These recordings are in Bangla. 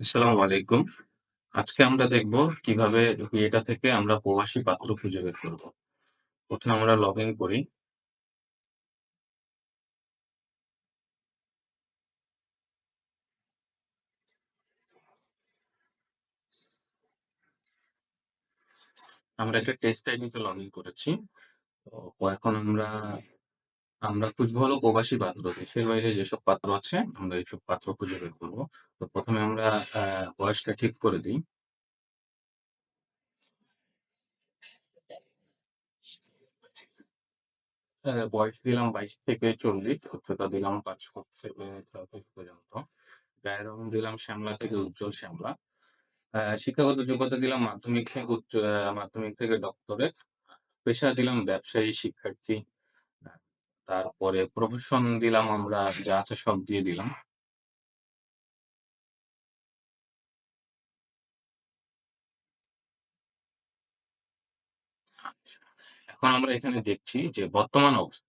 আসসালামু আলাইকুম। আজকে আমরা দেখব কীভাবে এটা থেকে আমরা প্রবাসী পাত্র খুঁজে বের করব। প্রথমে আমরা লগইন করি। আমরা একটা টেস্ট আইডিতে লগইন করেছি। তো এখন আমরা আমরা খুঁজবো হলো প্রবাসী পাত্র। দেশের বাইরে যেসব পাত্র আছে আমরা এইসব পাত্র খুঁজে বের করব। তো প্রথমে আমরা আ বয়সটা ঠিক করে দিই। আ বয়স দিলাম ২২ থেকে ৪০, উচ্চতা দিলাম পাঁচ ফুট থেকে ৬ ফুট পর্যন্ত। গায়ের রং দিলাম শ্যামলা থেকে উজ্জ্বল শ্যামলা। আ শিক্ষাগত যোগ্যতা দিলাম মাধ্যমিক থেকে উচ্চ আ মাধ্যমিক থেকে ডক্টরেট। পেশা দিলাম ব্যবসায়ী শিক্ষার্থী। তারপরে প্রফেশন দিলাম আমরা যা আছে সব দিয়ে দিলাম। আচ্ছা। এখন আমরা এখানে দেখছি যে বর্তমান অবস্থা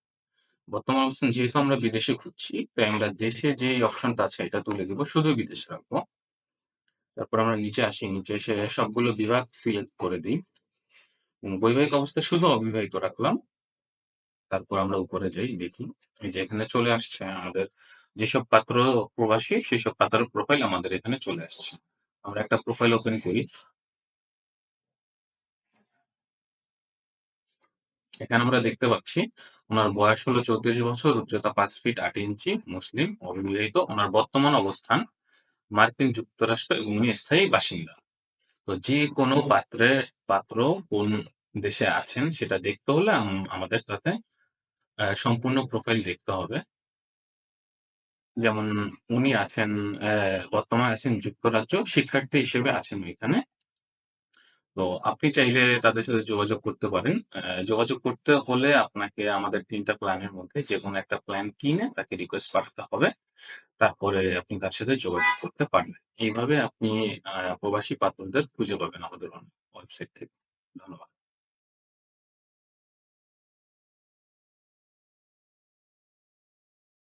বর্তমান অবস্থান যেহেতু আমরা বিদেশে খুঁজছি, তাই আমরা দেশে যে অপশনটা আছে এটা তুলে দিব। শুধু বিদেশে রাখব। তারপর আমরা নিচে আসি। নিচে এসে সবগুলো বিভাগ সিলেক্ট করে দিই বৈবাহিক অবস্থা শুধু অবিবাহিত রাখলাম। তারপর আমরা উপরে যাই দেখি। এই যে এখানে চলে আসছে আমাদের যেসব পাত্র প্রবাসী সেসব পাত্রের প্রোফাইল আমাদের এখানে চলে আসছে। আমরা একটা প্রোফাইল ওপেন করি। এখানে আমরা দেখতে পাচ্ছি ওনার বয়স হলো ৩৪ বছর, উচ্চতা পাঁচ ফিট আট ইঞ্চি, মুসলিম, অবিবাহিত। ওনার বর্তমান অবস্থান মার্কিন যুক্তরাষ্ট্র এবং উনি স্থায়ী বাসিন্দা। তো যেকোনো পাত্রে পাত্র কোন দেশে আছেন সেটা দেখতে হলে আমাদের তাতে সম্পূর্ণ প্রোফাইল দেখতে হবে। যেমন উনি আছেন বর্তমানে আছেন যুক্তরাজ্য, শিক্ষার্থী হিসেবে আছেন এখানে। তো আপনি চাইলে তাদের সাথে যোগাযোগ করতে পারেন। যোগাযোগ করতে হলে আপনাকে আমাদের ৩ টা প্ল্যানের মধ্যে যেকোনো একটা প্ল্যান কিনে তাকে রিকোয়েস্ট পাঠাতে হবে। তারপরে আপনি তার সাথে যোগাযোগ করতে পারবেন। এইভাবে আপনি প্রবাসী পাত্রদের খুঁজে পাবেন আমাদের ওয়েবসাইট থেকে।